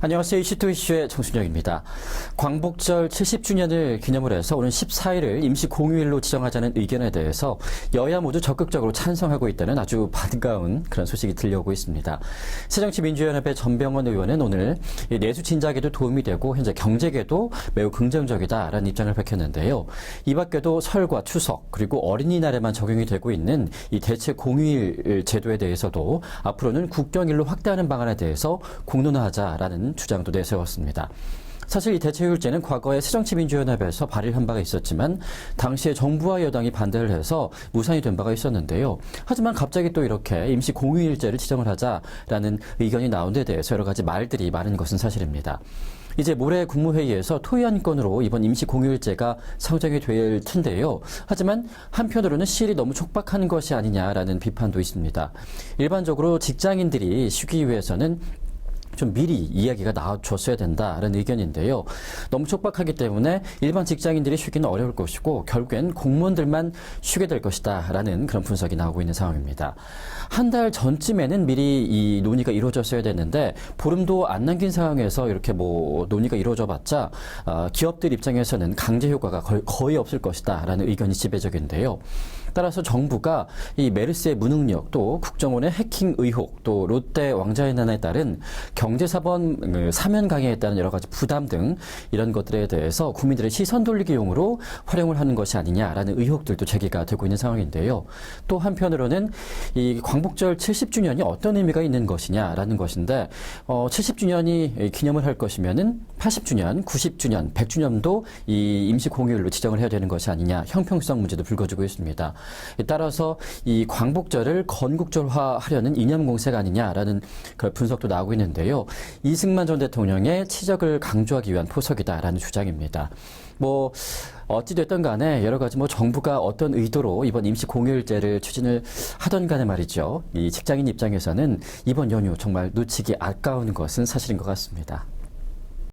안녕하세요. 이슈토 이슈의 정순영입니다. 광복절 70주년을 기념을 해서 오는 14일을 임시 공휴일로 지정하자는 의견에 대해서 여야 모두 적극적으로 찬성하고 있다는 아주 반가운 그런 소식이 들려오고 있습니다. 새정치민주연합의 전병원 의원은 오늘 이 내수 진작에도 도움이 되고 현재 경제계도 매우 긍정적이다라는 입장을 밝혔는데요. 이 밖에도 설과 추석 그리고 어린이날에만 적용이 되고 있는 이 대체 공휴일 제도에 대해서도 앞으로는 국경일로 확대하는 방안에 대해서 공론화하자라는 주장도 내세웠습니다. 사실 이 대체휴일제는 과거에 새정치민주연합에서 발의한 바가 있었지만 당시에 정부와 여당이 반대를 해서 무산이 된 바가 있었는데요. 하지만 갑자기 또 이렇게 임시 공휴일제를 지정을 하자라는 의견이 나온 데 대해서 여러 가지 말들이 많은 것은 사실입니다. 이제 모레 국무회의에서 토의안건으로 이번 임시 공휴일제가 상정이 될 텐데요. 하지만 한편으로는 시일이 너무 촉박한 것이 아니냐라는 비판도 있습니다. 일반적으로 직장인들이 쉬기 위해서는 좀 미리 이야기가 나와줬어야 된다라는 의견인데요. 너무 촉박하기 때문에 일반 직장인들이 쉬기는 어려울 것이고 결국엔 공무원들만 쉬게 될 것이다라는 그런 분석이 나오고 있는 상황입니다. 한 달 전쯤에는 미리 이 논의가 이루어졌어야 됐는데 보름도 안 남긴 상황에서 이렇게 뭐 논의가 이루어져봤자 어, 기업들 입장에서는 강제 효과가 거의 없을 것이다라는 의견이 지배적인데요. 따라서 정부가 이 메르스의 무능력 또 국정원의 해킹 의혹 또 롯데 왕자의 난에 따른 경제사번 그 사면 강행에 따른 여러 가지 부담 등 이런 것들에 대해서 국민들의 시선 돌리기용으로 활용을 하는 것이 아니냐라는 의혹들도 제기가 되고 있는 상황인데요. 또 한편으로는 이 광복절 70주년이 어떤 의미가 있는 것이냐라는 것인데 어 70주년이 기념을 할 것이면은 80주년, 90주년, 100주년도 이 임시 공휴일로 지정을 해야 되는 것이 아니냐 형평성 문제도 불거지고 있습니다. 따라서 이 광복절을 건국절화하려는 이념 공세가 아니냐라는 그런 분석도 나오고 있는데요. 이승만 전 대통령의 치적을 강조하기 위한 포석이다라는 주장입니다. 뭐 어찌됐든 간에 여러 가지 뭐 정부가 어떤 의도로 이번 임시 공휴일제를 추진을 하던 간에 말이죠. 이 직장인 입장에서는 이번 연휴 정말 놓치기 아까운 것은 사실인 것 같습니다.